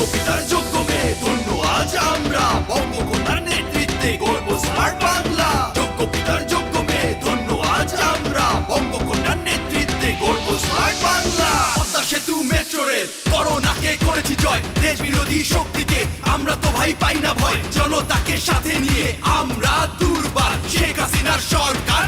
কবিতার যোগ্য মেয়ে, ধন্য। আজ আমরা বঙ্গকন্যার নেতৃত্বে গর্ব স্মার্ট বাংলা। যোগ্য পিতার যোগ্য মেয়ে, ধন্য। আজ আমরা বঙ্গকন্যার নেতৃত্বে গর্ব স্মার্ট বাংলা। পদ্মা সেতু মেট্রো রেল করোনাকে করেছি জয়। দেশ বিরোধী শক্তিকে আমরা তো ভাই পাই না ভয়। জনতাকে সাথে নিয়ে আমরা দুর্বার। শেখ হাসিনার সরকার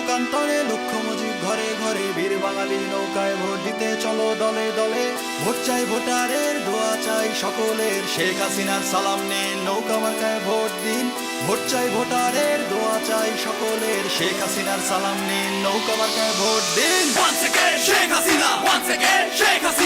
লোকান্তরে লক্ষ মুজিব ঘরে ঘরে, বীর বাঙালি নৌকায় ভোট দিতে চলো দলে দলে। ভোট চাই ভোটারের, দোয়া চাই সকলের। শেখ হাসিনার সালাম নেন, নৌকা মার্কায় ভোট দিন। ভোট চাই ভোটারের, দোয়া চাই সকলের। শেখ হাসিনার সালাম নে নৌকা মার্কায় ভোট দিন। শেখ হাসিনা শেখ হাসিনা